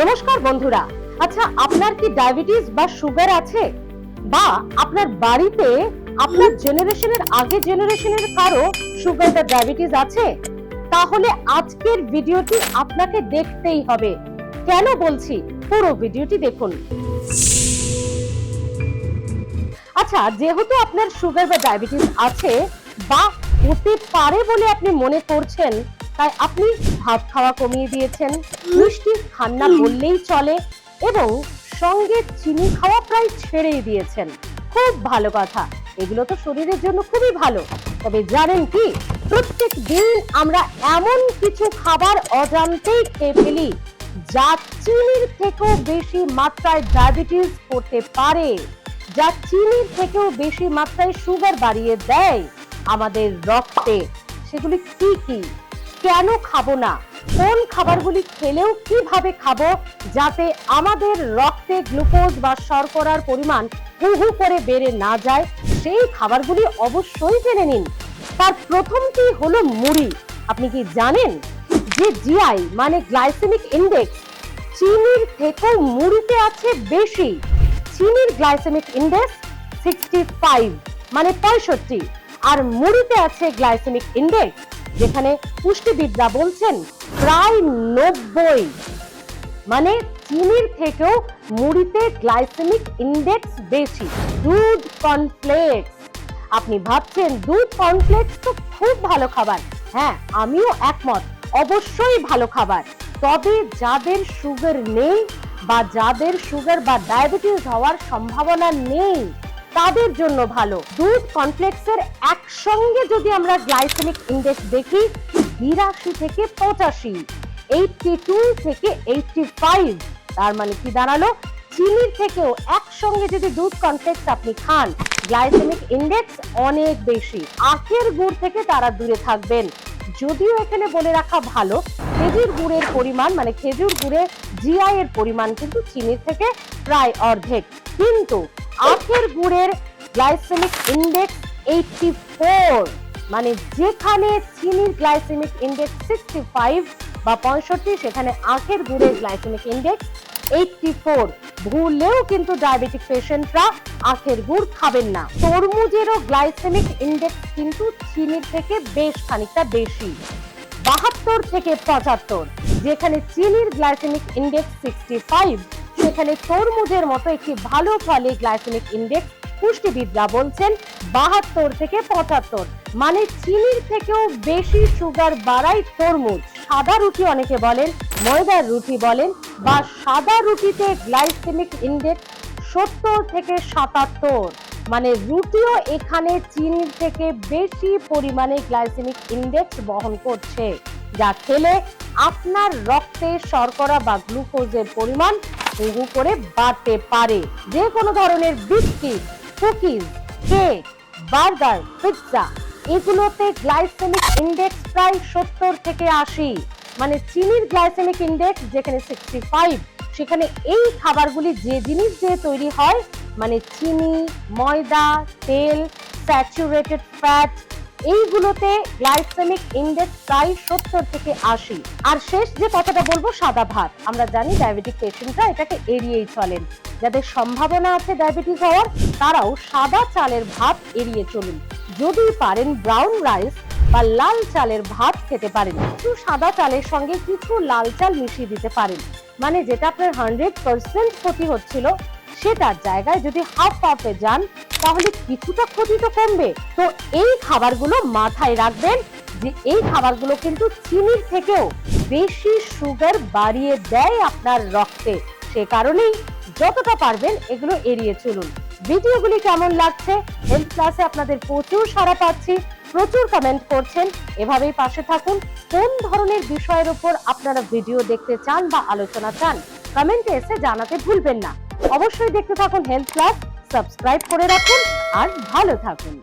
নমস্কার বন্ধুরা। আচ্ছা আপনার কি ডায়াবেটিস বা সুগার আছে? বা আপনার বাড়িতে আপনার জেনারেশনের আগে জেনারেশনের কারও সুগার বা ডায়াবেটিস আছে? তাহলে আজকের ভিডিওটি আপনাকে দেখতেই হবে। কেন বলছি? পুরো ভিডিওটি দেখুন। আচ্ছা যেহেতু আপনার সুগার বা ডায়াবেটিস আছে, বা হতে পারে বলে আপনি মনে করছেন তাই আপনি ভাত খাওয়া কমিয়ে দিয়েছেন। মিষ্টি খান না বললেই চলে এবং সঙ্গে চিনি খাওয়া প্রায় ছেড়েই দিয়েছেন। খুব ভালো কথা। এগুলো তো শরীরের জন্য খুবই ভালো। তবে জানেন কি, প্রত্যেক দিন আমরা এমন কিছু খাবার অজান্তেই খেয়ে ফেলি যা চিনির থেকেও বেশি মাত্রায় ডায়াবেটিস করতে পারে, যা চিনির থেকেও বেশি মাত্রায় সুগার বাড়িয়ে দেয় আমাদের রক্তে। সেগুলি কি কি? কেন খাব না? কোন খাবারগুলি খেলেও কীভাবে খাব যাতে আমাদের রক্তে গ্লুকোজ বা শর্করার পরিমাণ হুহু করে বেড়ে না যায়, সেই খাবারগুলি অবশ্যই জেনে নিন। তার প্রথমটি হলো মুড়ি। আপনি কি জানেন যে জিআই মানে গ্লাইসেমিক ইন্ডেক্স? চিনির থেকেও মুড়িতে আছে বেশি। চিনির গ্লাইসেমিক ইন্ডেক্স সিক্সটি ফাইভ মানে পঁয়ষট্টি। আর মুড়িতে আছে গ্লাইসেমিক ইন্ডেক্স যেখানে পুষ্টিবিদরা বলছেন প্রায় নব্বই মানে চিনির থেকেও মুড়িতে গ্লাইসেমিক ইন্ডেক্স বেশি। দুধ কর্নফ্লেক্স আপনি ভাবছেন দুধ কর্নফ্লেক্স তো খুব ভালো খাবার। হ্যাঁ আমিও একমত, অবশ্যই ভালো খাবার। তবে যাদের সুগার নেই বা যাদের সুগার বা ডায়াবেটিস হওয়ার সম্ভাবনা নেই তাদের জন্য ভালো। দুধ কমপ্লেক্সের একসঙ্গে যদি আমরা গ্লাইসেমিক ইন্ডেক্স দেখি, বিরাশি থেকে পঁচাশি, এইটটি টু থেকে এইটটি ফাইভ, তার মানে কি দাঁড়াল? চিনির থেকেও একসঙ্গে যদি দুধ কমপ্লেক্স আপনি খান, গ্লাইসেমিক ইন্ডেক্স অনেক বেশি। আখের গুড় থেকে তারা দূরে থাকবেন। যদিও এখানে বলে রাখা ভালো, খেজুর গুড়ের পরিমাণ মানে খেজুর গুড়ে জিআই এর পরিমাণ কিন্তু চিনির থেকে প্রায় অর্ধেক। কিন্তু আখের গুড়ের গ্লাইসেমিক ইন্ডেক্স এইটটি ফোর মানে যেখানে চিনির গ্লাইসেমিক ইন্ডেক্স সিক্সটি ফাইভ বা পঁয়ষট্টি, সেখানে আখের গুড়ের গ্লাইসেমিক ইন্ডেক্স এইটটি ফোর ভুলেও কিন্তু ডায়াবেটিক পেশেন্টরা আখের গুড় খাবেন না। তরমুজেরও গ্লাইসেমিক ইন্ডেক্স কিন্তু চিনির থেকে বেশ খানিকটা বেশি। বাহাত্তর থেকে পঁচাত্তর, যেখানে চিনির গ্লাইসেমিক ইন্ডেক্স সিক্সটি ফাইভ সেখানে তরমুজের মতো একটি ভালো ফলে গ্লাইসেমিক ইন্ডেক্স পুষ্টিবিদরা বলছেন বাহাত্তর থেকে পঁচাত্তর মানে চিনির থেকেও বেশি সুগার বাড়ায় তরমুজ। সাদা রুটি অনেকে বলেন, ময়দার রুটি বলেন, বা সাদা রুটিতে গ্লাইসেমিক ইন্ডেক্স সত্তর থেকে সাতাত্তর। মানে রুটিও এখানে চিনির থেকে বেশি পরিমাণে গ্লাইসেমিক ইন্ডেক্স বহন করছে, যা খেলে আপনার রক্তে শর্করা বা গ্লুকোজের পরিমাণ হুহু করে বাড়তে পারে। যে কোনো ধরনের biscuit, cookies, cake, burger, pizza, এগুলোতে গ্লাইসেমিক ইন্ডেক্স প্রায় সত্তর থেকে আশি। মানে চিনির গ্লাইসেমিক ইন্ডেক্স যেখানে সিক্সটি ফাইভ সেখানে এই খাবারগুলি যে জিনিস দিয়ে তৈরি হয় মানে চিনি, ময়দা, তেল স্যাচুরেটেড ফ্যাট এইগুলোতে গ্লাইসেমিক ইন্ডেক্স প্রায় সত্তর থেকে আশি। আর শেষ যে কথাটা বলব, সাদা ভাত। আমরা জানি ডায়াবেটিক পেশেন্টরা এটাকে এড়িয়েই চলেন। যাদের সম্ভাবনা আছে ডায়াবেটিস হওয়ার, তারাও সাদা চালের ভাত এড়িয়ে চলুন। যদি পারেন ব্রাউন রাইস বা লাল চালের ভাত খেতে পারেন। কিছু সাদা চালের সঙ্গে কিছু লাল চাল মিশিয়ে দিতে পারেন। মানে যেটা আপনার হান্ড্রেড পার্সেন্ট ক্ষতি হচ্ছিল, সেটার জায়গায় যদি হাফ হাফে যান, তাহলে কিছুটা ক্ষতি তো কমবে। তো এই খাবারগুলো মাথায় রাখবেন যে এই খাবারগুলো কিন্তু চিনির থেকেও বেশি সুগার বাড়িয়ে দেয় আপনার রক্তে। সে কারণেই যতটা পারবেন এগুলো এড়িয়ে চলুন। ভিডিওগুলি কেমন লাগছে? হেলথ ক্লাসে আপনাদের প্রচুর সাড়া পাচ্ছি। প্রচুর কমেন্ট করছেন। এভাবেই পাশে থাকুন। কোন ধরনের বিষয়ের উপর আপনারা ভিডিও দেখতে চান বা আলোচনা চান কমেন্টে এসে জানাতে ভুলবেন না। অবশ্যই দেখতে থাকুন হেলথ ক্লাব সাবস্ক্রাইব করে রাখুন আর ভালো থাকুন।